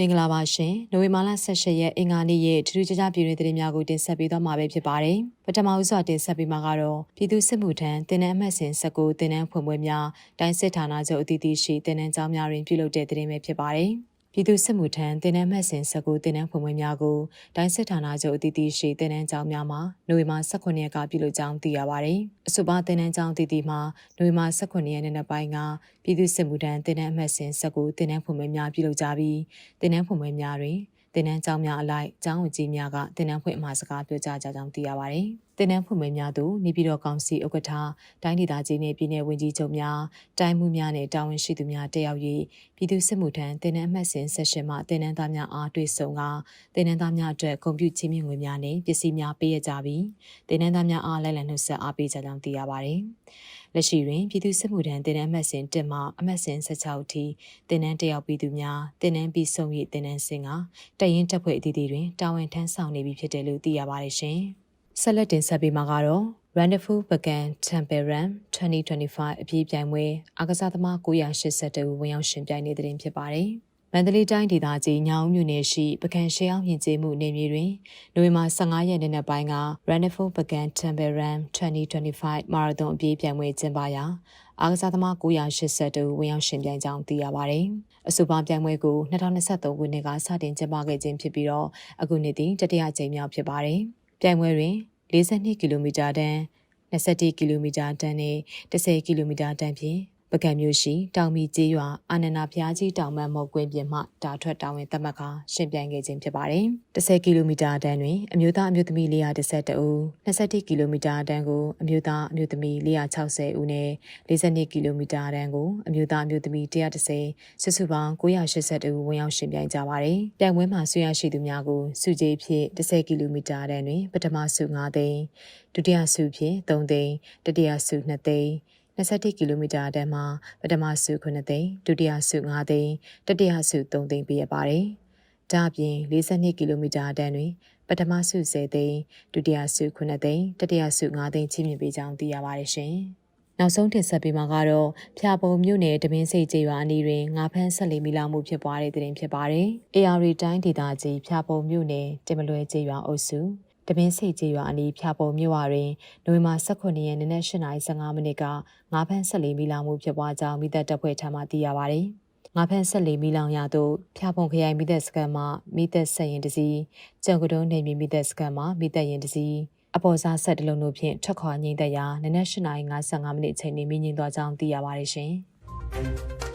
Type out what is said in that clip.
မင်္ဂလာပါရှင်နိုဝင်ဘာလ18ရက်အင်္ဂါနေ့ရဲ့ထူးထူးခြားခြားပြည်တွင်သတင်းများကိုတင်ဆက်ပေးသွားမှာပဲဖြစ်ပါတယ်ပထမဦးစွာတင်ဆက်ပေးမှာကတော့ပြည်သူစစ်မှုထမ်းတင်နန်းအမှတ်စဉ်19တင်နန်းဖွင့်ပွဲများတိုင်းစစ်ဌာနချုပ်အသီးသီးရှိတင်နန်းကျောင်းများတွင်ပြုလုပ်တဲ့သတင်းပဲဖြစ်ပါတယ် ပြည်သူစစ်မှုထမ်းတင်နန်းမှတ်စဉ်19တင်နန်းဖွင့်ပွဲများကိုတိုင်းစစ်ဌာနချုပ်အသီးသီးရှိတင်နန်းကျောင်းများမှာနိုဝင်ဘာ18ရက်ကပြုလုပ်ကြောင်းသိရပါတယ်။အဆိုပါတင်နန်းကျောင်းအသီးသီးမှာနိုဝင်ဘာ18ရက်နေ့နေ့ပိုင်းကပြည်သူစစ်မှုထမ်းတင်နန်းအမှတ်စဉ်19တင်နန်းဖွင့်ပွဲများပြုလုပ်ကြပြီးတင်နန်းဖွင့်ပွဲများတွင်တင်နန်းကျောင်းများအလိုက်ကျောင်းဝင်ကြီးများကတင်နန်းဖွင့်အမှာစကားပြောကြားကြကြောင်းသိရပါတယ်။ တင်နန်းဖွင့်ပွဲများသို့နေပြည်တော်ကောင်စီဥက္ကဋ္ဌတိုင်းဒေသကြီးနှင့်ပြည်내ဝန်ကြီးချုပ်များတိုင်းမှုများနှင့်တာဝန်ရှိသူများတက်ရောက်၍ပြည်သူစစ်မှုထမ်းတင်နန်းအမှတ်စဉ်ဆက်ရှင်မှတင်နန်းသားများအားတွေ့ဆုံကတင်နန်းသားများအတွက်ကွန်ပျူတာချင်းမြင့်ငွေများနှင့်ပစ္စည်းများပေးရကြပြီးတင်နန်းသားများအားလိုက်လံနှုတ်ဆက်အားပေးကြကြောင်းသိရပါတယ်။လက်ရှိတွင်ပြည်သူစစ်မှုထမ်းတင်နန်းအမှတ်စဉ်1မှအမှတ်စဉ်16အထိတင်နန်းတက်ရောက်ပြီးသူများတင်နန်းပြီးဆုံး၍တင်နန်းစဉ်ကတရင်တပ်ဖွဲ့အသီးသီးတွင်တာဝန်ထမ်းဆောင်နေပြီဖြစ်တယ်လို့သိရပါတယ်ရှင်။ ဆက်လက်တင်ဆက်ပေးမှာကတော့ Wonderful Bagan Temple Run 2025အပြည့်ပြိုင်ပွဲအားကစားသမား982ဝင်ရောက်ရှင်ပြိုင်နေတဲ့တွင်ဖြစ်ပါတယ်။မန္တလေးတိုင်းဒေသကြီးညောင်မြို့နယ်ရှိပကံရှေးအောင်ယဉ်ကျေးမှုနေမြေတွင်နိုဝင်ဘာ15ရက်နေ့နက်ပိုင်းက Wonderful Bagan Temple Run 2025မာရသွန်အပြည့်ပြိုင်ပွဲကျင်းပရာအားကစားသမား982ဝင်ရောက်ရှင်ပြိုင်ကြောင်းသိရပါတယ်။အဆိုပါပြိုင်ပွဲကို2023ခုနှစ်ကစတင်ကျင်းပခဲ့ခြင်းဖြစ်ပြီးတော့အခုနှစ်သည်တတိယကြိမ်မြောက်ဖြစ်ပါတယ်။ ပြိုင်ပွဲတွင်42ကီလိုမီတာတန်း21ကီလိုမီတာတန်းနဲ့10ကီလိုမီတာတန်းဖြင့် ပကံမျိုးရှိတောင်မီကျေးရွာအာနန္ဒာဖျားကြီးတောင်မတ်မော်ကွင်းပြင်မှတာထွက်တောင်ဝင်တက်မှတ်ခါရှင်ပြိုင်ခဲ့ခြင်းဖြစ်ပါတယ်။10ကီလိုမီတာတန်းတွင်အမျိုးသားအမျိုးသမီး412ဦး21ကီလိုမီတာတန်းကိုအမျိုးသားအမျိုးသမီး460ဦးနဲ့42ကီလိုမီတာတန်းကိုအမျိုးသားအမျိုးသမီး130စုစုပေါင်း982ဦးဝင်ရောက်ရှင်ပြိုင်ကြပါတယ်။ပြိုင်ပွဲမှာဆွေးရရှိသူများကိုစုကြည်ဖြင့်10ကီလိုမီတာတန်းတွင်ပထမဆု9သိန်းဒုတိယဆုဖြင့်3သိန်းတတိယဆု2သိန်း 21ကီလိုမီတာတန်းမှာပထမဆု9သိန်းဒုတိယဆု5သိန်းတတိယဆု3သိန်းပေးရပါတယ်။ဒါ့အပြင်42ကီလိုမီတာတန်းတွင်ပထမဆု10သိန်းဒုတိယဆု9သိန်းတတိယဆု5သိန်းချီးမြှင့်ပေးကြောင်းသိရပါတယ်ရှင်။နောက်ဆုံးတင်ဆက်ပေးမှာကတော့ဖျာပုံမြို့နယ်တမင်းစိတ်ကျေးရွာအနီးတွင်ငါးဖမ်းဆက်လီမီလာမှုဖြစ်ပွားတဲ့တွင်ဖြစ်ပါတယ်။ AR တိုင်းဒေသကြီးဖျာပုံမြို့နယ်တင်မလွယ်ကျေးရွာအုပ်စု တပင်းစိတ်ကျေးရွာအနီးဖျာပုံမြို့ဝတွင်နိုဝင်ဘာ18ရက်နေ့နက်8:15မိနစ်ကငါးဖမ်းဆက်လီမီလောင်မှုဖြစ်ပွားကြောင်းမိသက်တပ်ဖွဲ့ထံမှသိရပါသည်။ငါးဖမ်းဆက်လီမီလောင်ရသို့ဖျာပုံခရိုင်မိသက်စကန်မှမိသက်ဆက်ရင်တစီကြောက်ကတုံးနေမီမိသက်စကန်မှမိသက်ရင်တစီအပေါ်စားဆက်တလုံးတို့ဖြင့်ထွက်ခွာငိမ့်သက်ရာနနက်၈ :55 မိနစ်အချိန်တွင်မြင့်ညင်သွားကြောင်းသိရပါတယ်ရှင်။